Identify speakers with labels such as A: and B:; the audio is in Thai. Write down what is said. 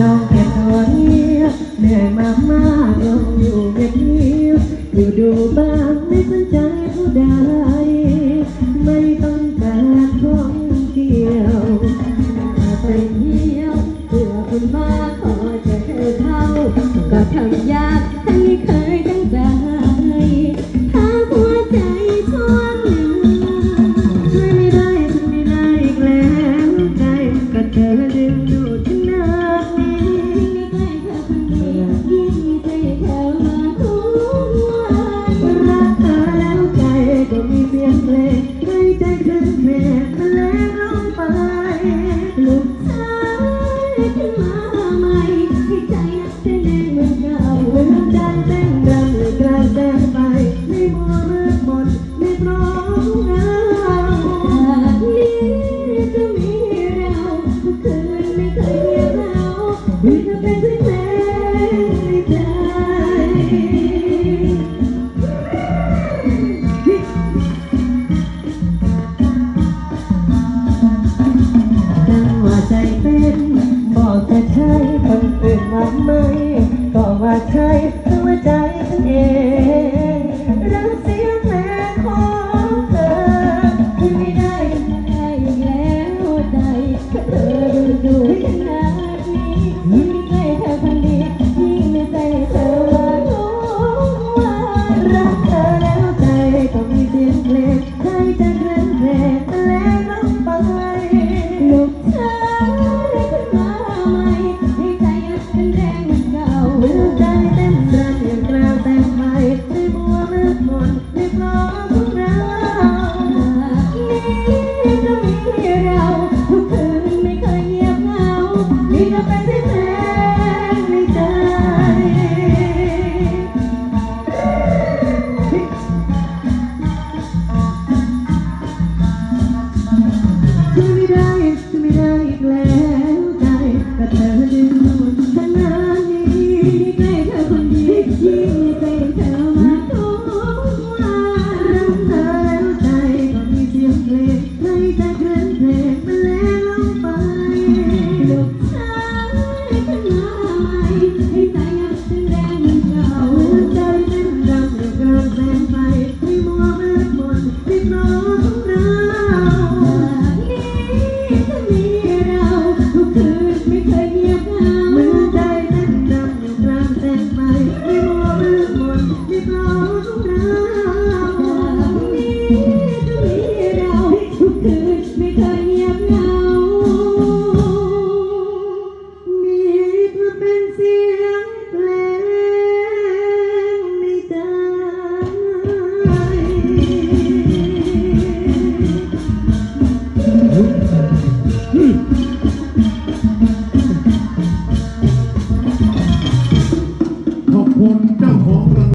A: ลองเก็ตัวเนี้ยเหนื่อยมากมากลองอยู่เงียบเงียบอยู่ดูบ้างไม่สนใจผู้ใดไม่ต้องการของเกี่ยวถ้า
B: ไปเที่ยวเพื่อคนมาขอจะเธอเข้าก็ทำยากทั้งไม่เคยตั้งใจหาหัวใจช่วงหนึ่
A: ไม่ได้ช่วไม่ได้อีกแล้วใจก็เธอดึงดูด
B: เป็นบ
A: อกแต่ใท
B: ยคนเปิน
A: ว่า
B: ไม่ Oh.